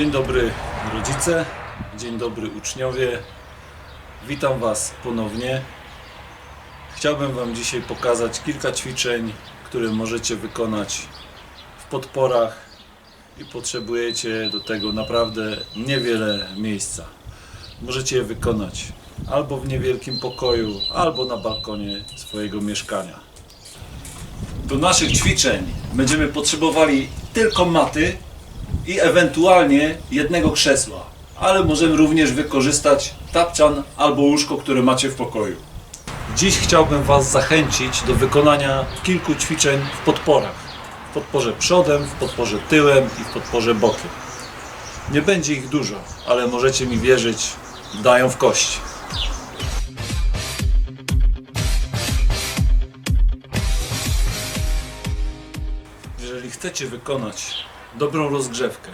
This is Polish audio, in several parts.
Dzień dobry rodzice, dzień dobry uczniowie. Witam Was ponownie. Chciałbym Wam dzisiaj pokazać kilka ćwiczeń, które możecie wykonać w podporach i potrzebujecie do tego naprawdę niewiele miejsca. Możecie je wykonać albo w niewielkim pokoju, albo na balkonie swojego mieszkania. Do naszych ćwiczeń będziemy potrzebowali tylko maty i ewentualnie jednego krzesła, ale możemy również wykorzystać tapczan albo łóżko, które macie w pokoju. Dziś chciałbym Was zachęcić do wykonania kilku ćwiczeń w podporach. W podporze przodem, w podporze tyłem i w podporze bokiem. Nie będzie ich dużo, ale możecie mi wierzyć, dają w kość. Jeżeli chcecie wykonać dobrą rozgrzewkę,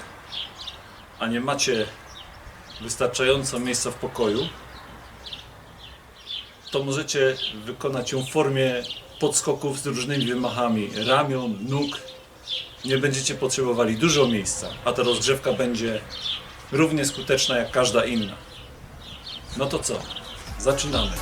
a nie macie wystarczająco miejsca w pokoju, to możecie wykonać ją w formie podskoków z różnymi wymachami ramion, nóg. Nie będziecie potrzebowali dużo miejsca, a ta rozgrzewka będzie równie skuteczna jak każda inna. No to co? Zaczynamy.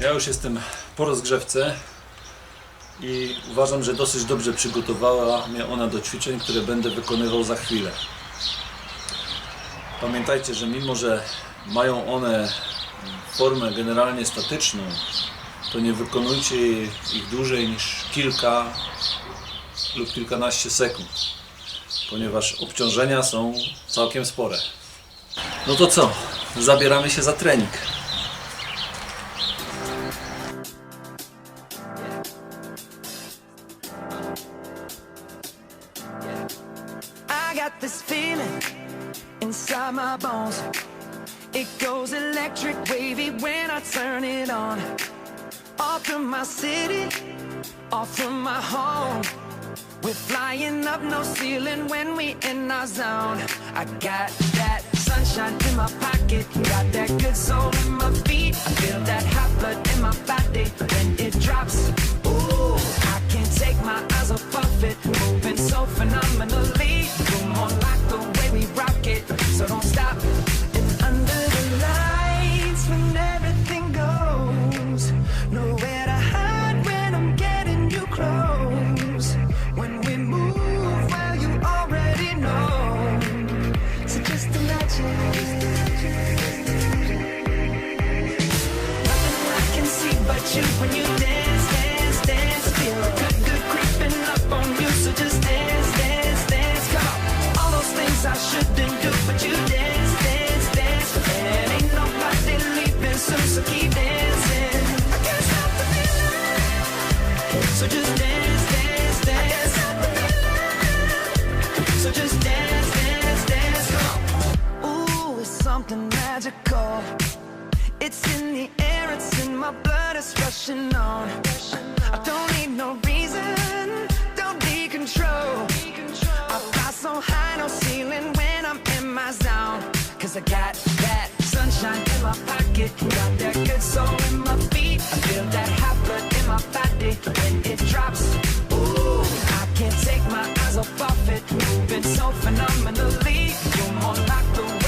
Ja już jestem po rozgrzewce i uważam, że dosyć dobrze przygotowała mnie ona do ćwiczeń, które będę wykonywał za chwilę. Pamiętajcie, że mimo, że mają one formę generalnie statyczną, to nie wykonujcie ich dłużej niż kilka lub kilkanaście sekund, ponieważ obciążenia są całkiem spore. No to co? Zabieramy się za trening. My bones. It goes electric wavy when I turn it on. Off from my city, off from my home. We're flying up no ceiling when we in our zone. I got that sunshine in my pocket, got that good something magical. It's in the air, it's in my blood, it's rushing on. I don't need no reason, don't need control. I fly so high, no ceiling when I'm in my zone. Cause I got that sunshine in my pocket, got that good soul in my feet. I feel that hot blood in my body when it drops. Ooh, I can't take my eyes off of it, moving so phenomenally. You're more like the way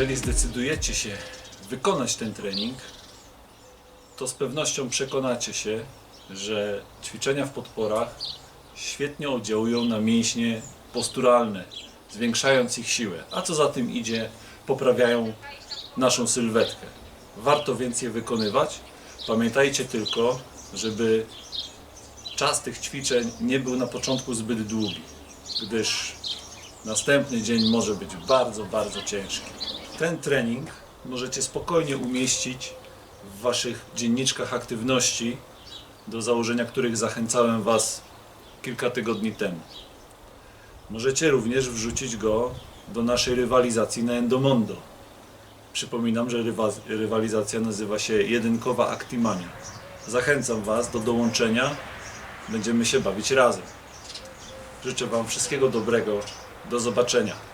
Jeżeli zdecydujecie się wykonać ten trening, to z pewnością przekonacie się, że ćwiczenia w podporach świetnie oddziałują na mięśnie posturalne, zwiększając ich siłę, a co za tym idzie, poprawiają naszą sylwetkę. Warto więc je wykonywać. Pamiętajcie tylko, żeby czas tych ćwiczeń nie był na początku zbyt długi, gdyż Następny dzień może być bardzo, bardzo ciężki. Ten trening możecie spokojnie umieścić w Waszych dzienniczkach aktywności, do założenia których zachęcałem Was kilka tygodni temu. Możecie również wrzucić go do naszej rywalizacji na Endomondo. Przypominam, że rywa, rywalizacja nazywa się Jedynkowa Actimania. Zachęcam Was do dołączenia. Będziemy się bawić razem. Życzę Wam wszystkiego dobrego. Do zobaczenia.